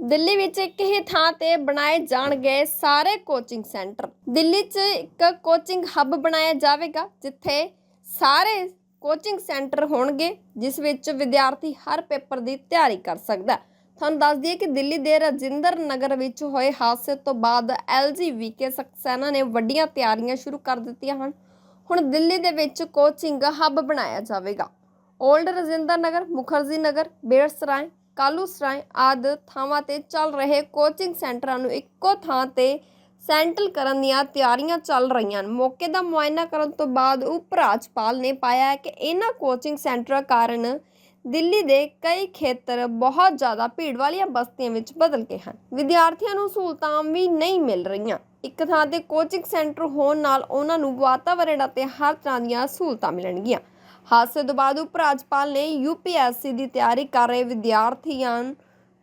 ਦਿੱਲੀ ਵਿੱਚ ਇੱਕ ਹੀ ਥਾਂ ਤੇ ਬਣਾਏ ਜਾਣਗੇ ਸਾਰੇ ਕੋਚਿੰਗ ਸੈਂਟਰ ਦਿੱਲੀ 'ਚ ਇੱਕ ਕੋਚਿੰਗ ਹੱਬ ਬਣਾਇਆ ਜਾਵੇਗਾ, ਜਿੱਥੇ ਸਾਰੇ ਕੋਚਿੰਗ ਸੈਂਟਰ ਹੋਣਗੇ, ਜਿਸ ਵਿੱਚ ਵਿਦਿਆਰਥੀ ਹਰ ਪੇਪਰ ਦੀ ਤਿਆਰੀ ਕਰ ਸਕਦਾ ਤੁਹਾਨੂੰ ਦੱਸ ਦਈਏ ਕਿ ਦਿੱਲੀ ਦੇ ਰਜਿੰਦਰ ਨਗਰ ਵਿੱਚ ਹੋਏ ਹਾਦਸੇ ਤੋਂ ਬਾਅਦ ਐਲਜੀ ਵੀਕੇ ਸਕਸੈਨਾ ਨੇ ਵੱਡੀਆਂ ਤਿਆਰੀਆਂ ਸ਼ੁਰੂ ਕਰ ਦਿੱਤੀਆਂ ਹਨ। ਹੁਣ ਦਿੱਲੀ ਦੇ ਵਿੱਚ ਕੋਚਿੰਗ ਹੱਬ ਬਣਾਇਆ ਜਾਵੇਗਾ। 올ਡ ਰਜਿੰਦਰ ਨਗਰ, ਮੁਖਰਜੀ ਨਗਰ ਬੇੜਸਰਾਏ ਕਾਲੂ ਸਰਾਏ ਆਦਿ ਥਾਵਾਂ ਤੇ ਚੱਲ ਰਹੇ ਕੋਚਿੰਗ ਸੈਂਟਰਾਂ ਨੂੰ ਇੱਕੋ ਥਾਂ ਤੇ ਸੈਂਟਲ ਕਰਨ ਦੀਆਂ ਤਿਆਰੀਆਂ ਚੱਲ ਰਹੀਆਂ ਹਨ। ਮੌਕੇ ਦਾ ਮੁਆਇਨਾ ਕਰਨ ਤੋਂ ਬਾਅਦ ਉਪ ਰਾਜਪਾਲ ਨੇ ਪਾਇਆ ਕਿ ਇਹਨਾਂ ਕੋਚਿੰਗ ਸੈਂਟਰਾਂ ਕਾਰਨ ਦਿੱਲੀ ਦੇ ਕਈ ਖੇਤਰ ਬਹੁਤ ਜ਼ਿਆਦਾ ਭੀੜ ਵਾਲੀਆਂ ਬਸਤੀਆਂ ਵਿੱਚ ਬਦਲ ਗਏ ਹਨ। ਵਿਦਿਆਰਥੀਆਂ ਨੂੰ ਸਹੂਲਤਾਂ ਵੀ ਨਹੀਂ ਮਿਲ ਰਹੀਆਂ। ਇੱਕ ਥਾਂ ਤੇ ਕੋਚਿੰਗ ਸੈਂਟਰ ਹੋਣ ਨਾਲ ਉਹਨਾਂ ਨੂੰ ਵਾਤਾਵਰਣ ਅਤੇ ਹਰ ਤਰ੍ਹਾਂ ਦੀਆਂ ਸਹੂਲਤਾਂ ਮਿਲਣਗੀਆਂ। ਹਾਦਸੇ ਤੋਂ ਬਾਅਦ ਉਪ ਰਾਜਪਾਲ ਨੇ ਯੂਪੀਐਸਸੀ ਦੀ ਤਿਆਰੀ ਕਰ ਰਹੇ ਵਿਦਿਆਰਥੀਆਂ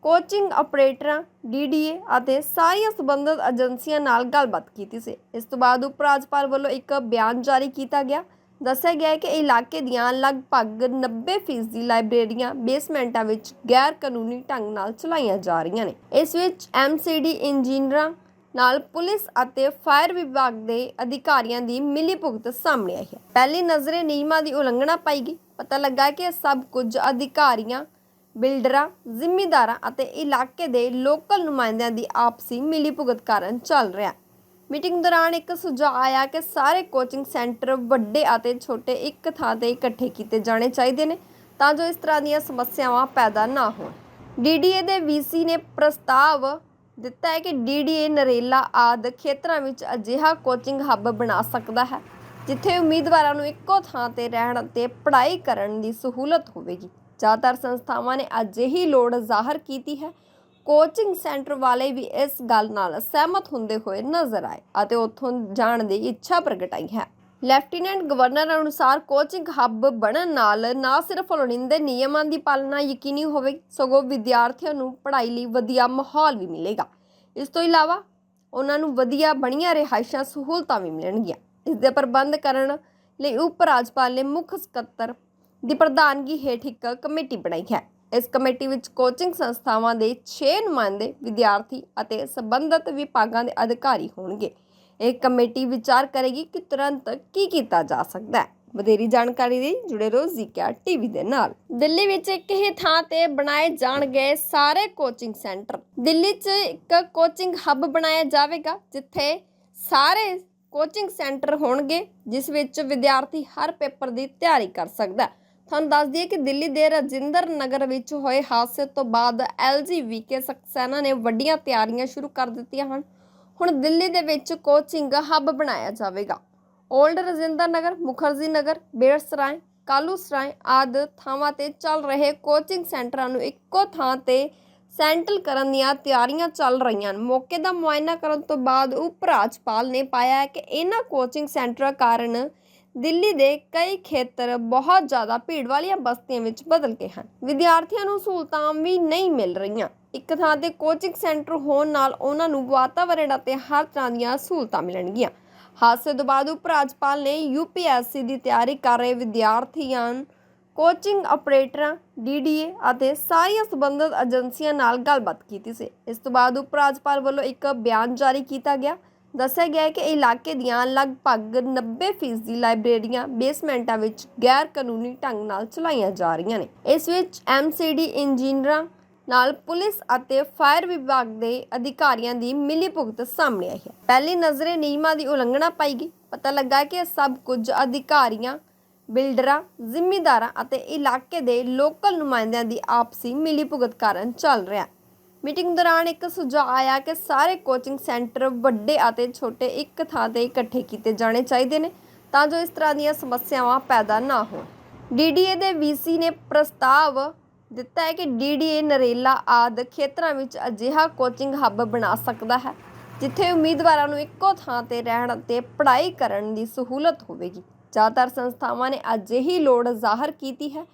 ਕੋਚਿੰਗ ਆਪਰੇਟਰਾਂ ਡੀਡੀਏ ਅਤੇ ਸਾਰੀਆਂ ਸੰਬੰਧਿਤ ਏਜੰਸੀਆਂ ਨਾਲ ਗੱਲਬਾਤ ਕੀਤੀ ਸੀ। ਇਸ ਤੋਂ ਬਾਅਦ ਉਪ ਰਾਜਪਾਲ ਵੱਲੋਂ ਇੱਕ ਬਿਆਨ ਜਾਰੀ ਕੀਤਾ ਗਿਆ। ਦੱਸਿਆ ਗਿਆ ਕਿ ਇਲਾਕੇ ਦੀਆਂ ਲਗਭਗ 90% ਲਾਇਬ੍ਰੇਰੀਆਂ ਬੇਸਮੈਂਟਾਂ ਵਿੱਚ ਗੈਰ ਕਾਨੂੰਨੀ ਢੰਗ ਨਾਲ ਚਲਾਈਆਂ ਜਾ ਰਹੀਆਂ ਨੇ। ਇਸ ਵਿੱਚ ਐਮਸੀਡੀ ਇੰਜੀਨੀਅਰਾਂ ਨਾਲ ਪੁਲਿਸ ਅਤੇ ਫਾਇਰ ਵਿਭਾਗ ਦੇ ਅਧਿਕਾਰੀਆਂ ਦੀ ਮਿਲੀ ਭੁਗਤ ਸਾਹਮਣੇ ਆਈ ਹੈ। ਪਹਿਲੀ ਨਜ਼ਰੇ ਨਿਯਮਾਂ ਦੀ ਉਲੰਘਣਾ ਪਾਈ ਗਈ। ਪਤਾ ਲੱਗਾ ਕਿ ਸਭ ਕੁਝ ਅਧਿਕਾਰੀਆਂ, ਬਿਲਡਰਾਂ, ਜ਼ਿਮੀਂਦਾਰਾਂ ਅਤੇ ਇਲਾਕੇ ਦੇ ਲੋਕਲ ਨੁਮਾਇੰਦਿਆਂ ਦੀ ਆਪਸੀ ਮਿਲੀ ਭੁਗਤ ਕਾਰਨ ਚੱਲ ਰਿਹਾ ਮੀਟਿੰਗ ਦੌਰਾਨ ਇੱਕ ਸੁਝਾਅ ਆਇਆ ਕਿ ਸਾਰੇ ਕੋਚਿੰਗ ਸੈਂਟਰ ਵੱਡੇ ਅਤੇ ਛੋਟੇ ਇੱਕ ਥਾਂ ਤੇ ਇਕੱਠੇ ਕੀਤੇ ਜਾਣੇ ਚਾਹੀਦੇ ਨੇ ਤਾਂ ਜੋ ਇਸ ਤਰ੍ਹਾਂ ਦੀਆਂ ਸਮੱਸਿਆਵਾਂ ਪੈਦਾ ਨਾ ਹੋਣ। ਡੀਡੀਏ ਦੇ ਵੀਸੀ ਨੇ ਪ੍ਰਸਤਾਵ ਦਿੱਤਾ ਹੈ ਕਿ ਡੀਡੀਏ ਨਰੇਲਾ ਆਦ ਖੇਤਰਾਂ ਵਿੱਚ ਅਜਿਹਾ ਕੋਚਿੰਗ ਹੱਬ ਬਣਾ ਸਕਦਾ ਹੈ, ਜਿੱਥੇ ਉਮੀਦਵਾਰਾਂ ਨੂੰ ਇੱਕੋ ਥਾਂ ਤੇ ਰਹਿਣ ਅਤੇ ਪੜ੍ਹਾਈ ਕਰਨ ਦੀ ਸਹੂਲਤ ਹੋਵੇਗੀ। ਜ਼ਿਆਦਾਤਰ ਸੰਸਥਾਵਾਂ ਨੇ ਅਜਿਹੀ ਲੋੜ ਜ਼ਾਹਰ ਕੀਤੀ ਹੈ। ਕੋਚਿੰਗ ਸੈਂਟਰ ਵਾਲੇ ਵੀ ਇਸ ਗੱਲ ਨਾਲ ਸਹਿਮਤ ਹੁੰਦੇ ਹੋਏ ਨਜ਼ਰ ਆਏ ਅਤੇ ਉੱਥੋਂ ਜਾਣ ਦੀ ਇੱਛਾ ਪ੍ਰਗਟਾਈ ਹੈ। ਲੈਫਟੀਨੈਂਟ ਗਵਰਨਰ ਅਨੁਸਾਰ ਕੋਚਿੰਗ ਹੱਬ ਬਣਨ ਨਾਲ ਨਾ ਸਿਰਫ ਲੋੜੀਂਦੇ ਨਿਯਮਾਂ ਦੀ ਪਾਲਣਾ ਯਕੀਨੀ ਹੋਵੇ, ਸਗੋਂ ਵਿਦਿਆਰਥੀਆਂ ਨੂੰ ਪੜ੍ਹਾਈ ਲਈ ਵਧੀਆ ਮਾਹੌਲ ਵੀ ਮਿਲੇਗਾ। ਇਸ ਤੋਂ ਇਲਾਵਾ ਉਹਨਾਂ ਨੂੰ ਵਧੀਆ ਬਣੀਆਂ ਰਿਹਾਇਸ਼ਾਂ ਸਹੂਲਤਾਂ ਵੀ ਮਿਲਣਗੀਆਂ। ਇਸ ਦੇ ਪ੍ਰਬੰਧ ਕਰਨ ਲਈ ਉਪ ਰਾਜਪਾਲ ਨੇ ਮੁੱਖ ਸਕੱਤਰ ਦੀ ਪ੍ਰਧਾਨਗੀ ਹੇਠ ਇੱਕ ਕਮੇਟੀ ਬਣਾਈ ਹੈ। ਇਸ ਕਮੇਟੀ ਵਿੱਚ ਕੋਚਿੰਗ ਸੰਸਥਾਵਾਂ ਦੇ 6 ਨੁਮਾਇੰਦੇ ਵਿਦਿਆਰਥੀ ਅਤੇ ਸੰਬੰਧਿਤ ਵਿਭਾਗਾਂ ਦੇ ਅਧਿਕਾਰੀ ਹੋਣਗੇ। ਇਹ ਕਮੇਟੀ ਵਿਚਾਰ ਕਰੇਗੀ ਕਿ ਤੁਰੰਤ ਕੀ ਕੀਤਾ ਜਾ ਸਕਦਾ ਹੈ। ਵਧੇਰੀ ਜਾਣਕਾਰੀ ਲਈ ਜੁੜੇ ਰਹੋ ਜ਼ੀਕਿਆ ਟੀਵੀ ਦੇ ਨਾਲ। ਦਿੱਲੀ ਵਿੱਚ ਇੱਕ ਹੀ ਥਾਂ ਤੇ ਬਣਾਏ ਜਾਣਗੇ ਸਾਰੇ ਕੋਚਿੰਗ ਸੈਂਟਰ। ਦਿੱਲੀ 'ਚ ਇੱਕ ਕੋਚਿੰਗ ਹੱਬ ਬਣਾਇਆ ਜਾਵੇਗਾ, ਜਿੱਥੇ ਸਾਰੇ ਕੋਚਿੰਗ ਸੈਂਟਰ ਹੋਣਗੇ, ਜਿਸ ਵਿੱਚ ਵਿਦਿਆਰਥੀ ਹਰ ਪੇਪਰ ਦੀ ਤਿਆਰੀ ਕਰ ਸਕਦਾ ਤੁਹਾਨੂੰ ਦੱਸ ਦਈਏ ਕਿ ਦਿੱਲੀ ਦੇ ਰਜਿੰਦਰ ਨਗਰ ਵਿੱਚ ਹੋਏ ਹਾਦਸੇ ਤੋਂ ਬਾਅਦ ਐਲਜੀ ਵੀਕੇ ਸਕਸੈਨਾ ਨੇ ਵੱਡੀਆਂ ਤਿਆਰੀਆਂ ਸ਼ੁਰੂ ਕਰ ਦਿੱਤੀਆਂ ਹਨ। ਹੁਣ ਦਿੱਲੀ ਦੇ ਵਿੱਚ ਕੋਚਿੰਗ ਹੱਬ ਬਣਾਇਆ ਜਾਵੇਗਾ। 올ਡ ਰਜਿੰਦਰ ਨਗਰ ਮੁਖਰਜੀ ਨਗਰ ਬੇੜਸਰਾਏ ਕਾਲੂ ਸਰਾਏ ਆਦਿ ਥਾਵਾਂ ਤੇ ਚੱਲ ਰਹੇ ਕੋਚਿੰਗ ਸੈਂਟਰਾਂ ਨੂੰ ਇੱਕੋ ਥਾਂ ਤੇ ਸੈਂਟਲ ਕਰਨ ਦੀਆਂ ਤਿਆਰੀਆਂ ਚੱਲ ਰਹੀਆਂ ਹਨ। ਮੌਕੇ ਦਾ ਮੁਆਇਨਾ ਕਰਨ ਤੋਂ ਬਾਅਦ ਉਪ ਰਾਜਪਾਲ ਨੇ ਪਾਇਆ ਹੈ ਕਿ ਇਹਨਾਂ ਕੋਚਿੰਗ ਸੈਂਟਰਾਂ ਕਾਰਨ ਦਿੱਲੀ ਦੇ ਕਈ ਖੇਤਰ ਬਹੁਤ ਜ਼ਿਆਦਾ ਭੀੜ ਵਾਲੀਆਂ ਬਸਤੀਆਂ ਵਿੱਚ ਬਦਲ ਗਏ ਹਨ। ਵਿਦਿਆਰਥੀਆਂ ਨੂੰ ਸਹੂਲਤਾਂ ਵੀ ਨਹੀਂ ਮਿਲ ਰਹੀਆਂ। ਇੱਕ ਥਾਂ ਤੇ ਕੋਚਿੰਗ ਸੈਂਟਰ ਹੋਣ ਨਾਲ ਉਹਨਾਂ ਨੂੰ ਵਾਤਾਵਰਣ ਅਤੇ ਹਰ ਤਰ੍ਹਾਂ ਦੀਆਂ ਸਹੂਲਤਾਂ ਮਿਲਣਗੀਆਂ। ਹਾਦਸੇ ਤੋਂ ਬਾਅਦ ਉਪ ਰਾਜਪਾਲ ਨੇ ਯੂਪੀਐਸਸੀ ਦੀ ਤਿਆਰੀ ਕਰ ਰਹੇ ਵਿਦਿਆਰਥੀਆਂ, ਕੋਚਿੰਗ ਆਪਰੇਟਰਾਂ ਡੀਡੀਏ ਅਤੇ ਸਾਰੀਆਂ ਸੰਬੰਧਿਤ ਏਜੰਸੀਆਂ ਨਾਲ ਗੱਲਬਾਤ ਕੀਤੀ ਸੀ। ਇਸ ਤੋਂ ਬਾਅਦ ਉਪ ਰਾਜਪਾਲ ਵੱਲੋਂ ਇੱਕ ਬਿਆਨ ਜਾਰੀ ਕੀਤਾ ਗਿਆ। ਦੱਸਿਆ ਗਿਆ ਕਿ ਇਲਾਕੇ ਦੀਆਂ ਲਗਭਗ 90% ਲਾਇਬ੍ਰੇਰੀਆਂ ਬੇਸਮੈਂਟਾਂ ਵਿੱਚ ਗੈਰ ਕਾਨੂੰਨੀ ਢੰਗ ਨਾਲ ਚਲਾਈਆਂ ਜਾ ਰਹੀਆਂ ਨੇ। ਇਸ ਵਿੱਚ ਐਮਸੀਡੀ ਇੰਜੀਨੀਅਰਾਂ ਨਾਲ ਪੁਲਿਸ ਅਤੇ ਫਾਇਰ ਵਿਭਾਗ ਦੇ ਅਧਿਕਾਰੀਆਂ ਦੀ ਮਿਲੀ ਭੁਗਤ ਸਾਹਮਣੇ ਆਈ ਹੈ। ਪਹਿਲੀ ਨਜ਼ਰੇ ਨਿਯਮਾਂ ਦੀ ਉਲੰਘਣਾ ਪਾਈ ਗਈ। ਪਤਾ ਲੱਗਾ ਕਿ ਇਹ ਸਭ ਕੁਝ ਅਧਿਕਾਰੀਆਂ, ਬਿਲਡਰਾਂ, ਜ਼ਿਮੀਂਦਾਰਾਂ ਅਤੇ ਇਲਾਕੇ ਦੇ ਲੋਕਲ ਨੁਮਾਇੰਦਿਆਂ ਦੀ ਆਪਸੀ ਮਿਲੀ ਭੁਗਤ ਕਾਰਨ ਚੱਲ ਰਿਹਾ ਮੀਟਿੰਗ ਦੌਰਾਨ ਇੱਕ ਸੁਝਾਅ ਆਇਆ ਕਿ ਸਾਰੇ ਕੋਚਿੰਗ ਸੈਂਟਰ ਵੱਡੇ ਅਤੇ ਛੋਟੇ ਇੱਕ ਥਾਂ ਤੇ ਇਕੱਠੇ ਕੀਤੇ ਜਾਣੇ ਚਾਹੀਦੇ ਨੇ ਤਾਂ ਜੋ ਇਸ ਤਰ੍ਹਾਂ ਦੀਆਂ ਸਮੱਸਿਆਵਾਂ ਪੈਦਾ ਨਾ ਹੋਣ। ਡੀਡੀਏ ਦੇ ਵੀਸੀ ਨੇ ਪ੍ਰਸਤਾਵ ਦਿੱਤਾ ਹੈ ਕਿ ਡੀਡੀਏ ਨਰੇਲਾ ਆਦ ਖੇਤਰਾਂ ਵਿੱਚ ਅਜਿਹਾ ਕੋਚਿੰਗ ਹੱਬ ਬਣਾ ਸਕਦਾ ਹੈ, ਜਿੱਥੇ ਉਮੀਦਵਾਰਾਂ ਨੂੰ ਇੱਕੋ ਥਾਂ ਤੇ ਰਹਿਣ ਅਤੇ ਪੜ੍ਹਾਈ ਕਰਨ ਦੀ ਸਹੂਲਤ ਹੋਵੇਗੀ। ਜ਼ਿਆਦਾਤਰ ਸੰਸਥਾਵਾਂ ਨੇ ਅਜਿਹੀ ਲੋੜ ਜ਼ਾਹਰ ਕੀਤੀ ਹੈ।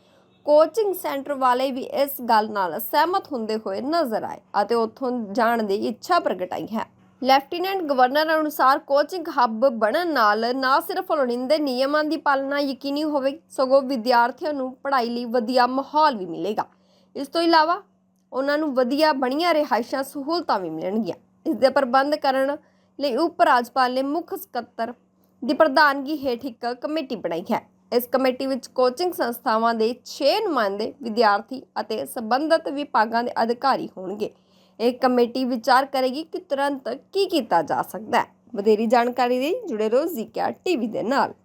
ਕੋਚਿੰਗ ਸੈਂਟਰ ਵਾਲੇ ਵੀ ਇਸ ਗੱਲ ਨਾਲ ਸਹਿਮਤ ਹੁੰਦੇ ਹੋਏ ਨਜ਼ਰ ਆਏ ਅਤੇ ਉੱਥੋਂ ਜਾਣ ਦੀ ਇੱਛਾ ਪ੍ਰਗਟਾਈ ਹੈ। ਲੈਫਟੀਨੈਂਟ ਗਵਰਨਰ ਅਨੁਸਾਰ ਕੋਚਿੰਗ ਹੱਬ ਬਣਨ ਨਾਲ ਨਾ ਸਿਰਫ ਲੋੜੀਂਦੇ ਨਿਯਮਾਂ ਦੀ ਪਾਲਣਾ ਯਕੀਨੀ ਹੋਵੇਗੀ ਸਗੋਂ ਵਿਦਿਆਰਥੀਆਂ ਨੂੰ ਪੜ੍ਹਾਈ ਲਈ ਵਧੀਆ ਮਾਹੌਲ ਵੀ ਮਿਲੇਗਾ। ਇਸ ਤੋਂ ਇਲਾਵਾ ਉਹਨਾਂ ਨੂੰ ਵਧੀਆ ਬਣੀਆਂ ਰਿਹਾਇਸ਼ਾਂ ਸਹੂਲਤਾਂ ਵੀ ਮਿਲਣਗੀਆਂ। ਇਸ ਦੇ ਪ੍ਰਬੰਧ ਕਰਨ ਲਈ ਉਪ ਰਾਜਪਾਲ ਨੇ ਮੁੱਖ ਸਕੱਤਰ ਦੀ ਪ੍ਰਧਾਨਗੀ ਹੇਠ ਇੱਕ ਕਮੇਟੀ ਬਣਾਈ ਹੈ। ਇਸ ਕਮੇਟੀ ਵਿੱਚ ਕੋਚਿੰਗ ਸੰਸਥਾਵਾਂ ਦੇ 6 ਨੁਮਾਇੰਦੇ, ਵਿਦਿਆਰਥੀ ਅਤੇ ਸੰਬੰਧਿਤ ਵਿਭਾਗਾਂ ਦੇ ਅਧਿਕਾਰੀ ਹੋਣਗੇ। ਇਹ ਕਮੇਟੀ ਵਿਚਾਰ ਕਰੇਗੀ ਕਿ ਤੁਰੰਤ ਕੀ ਕੀਤਾ ਜਾ ਸਕਦਾ ਹੈ। ਵਧੇਰੀ ਜਾਣਕਾਰੀ ਲਈ ਜੁੜੇ ਰਹੋ ਜ਼ੀਕਿਆ ਟੀਵੀ ਦੇ ਨਾਲ।